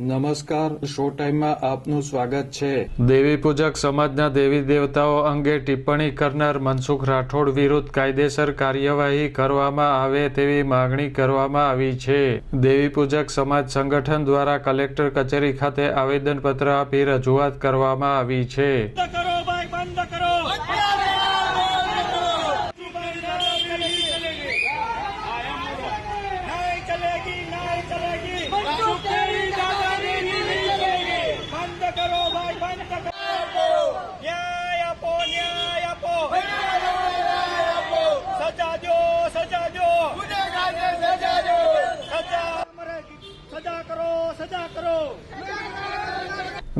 નમસ્કાર, શો ટાઈમમાં આપનું સ્વાગત છે. દેવી પૂજક સમાજના દેવી દેવતાઓ અંગે ટિપ્પણી કરનાર મનસુખ રાઠોડ વિરુદ્ધ કાયદેસર કાર્યવાહી કરવામાં આવે તેવી માગણી કરવામાં આવી છે. દેવી પૂજક સમાજ સંગઠન દ્વારા કલેક્ટર કચેરી ખાતે આવેદનપત્ર આપી રજૂઆત કરવામાં આવી છે. સજા કરો.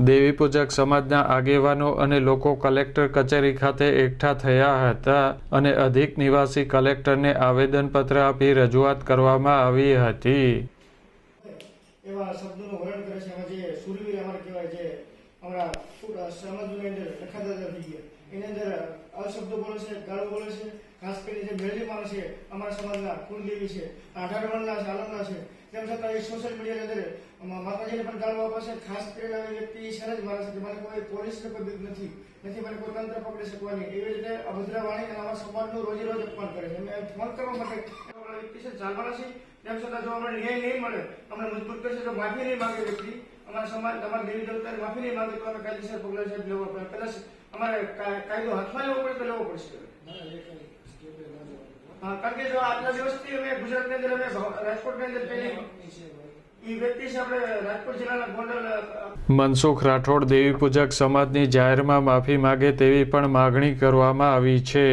દેવી પૂજક સમાજના આગેવાનો અને લોકો કલેક્ટર કચેરી ખાતે એકઠા થયા હતા અને અધિક નિવાસી કલેક્ટરને આવેદનપત્ર આપી રજૂઆત કરવામાં આવી હતી. એવા શબ્દોનું વર્ણન કરે છે જે સુરવીર અમારે કહેવાય છે ફૂડ સમાજની અંદર લખાતા થઈ ગયા એની અંદર અશબ્દો બોલે છે ગાળો બોલે છે ખાસ કરીને જે મેળવી માણસ છે અમારા સમાજના કુળદેવી છે આઠાર વર્ણના આલમના છે તેમ છતાં એ સોશિયલ મીડિયાની અંદર માતાજીને પણ ગાળો આપે છે ખાસ કરીને એ વ્યક્તિ છે જ મારે છે કે મને કોઈ પોલીસને કોઈ નથી નથી મને કોઈ તંત્ર પકડી શકવાની એવી રીતે અભદ્ર વાણી અને અમારા સમાજનું રોજે રોજ અપમાન કરે છે એમ ફોન કરવા માટે વ્યક્તિ ચાલવાના છે. તેમ છતાં જો અમને ન્યાય નહીં મળે. અમને મજબૂત કરશે તો માફી નહીં માંગે વ્યક્તિ. અમારા સમાજ, તમારા દેવી દેવતાની માફી નહીં માંગે. તો અમે કાયદેસર પગલાં સાહેબ લેવો પડે. કદાચ અમારે કાયદો હાથમાં લેવો પડે તો લેવો પડશે. કારણ કે જો આટલા દિવસથી અમે ગુજરાતની અંદર અમે રાજકોટની અંદર પેલી મનસુખ રાઠોડ દેવી પૂજક સમાજની જાહેરમાં માફી માગે તેવી પણ માગણી કરવામાં આવી છે.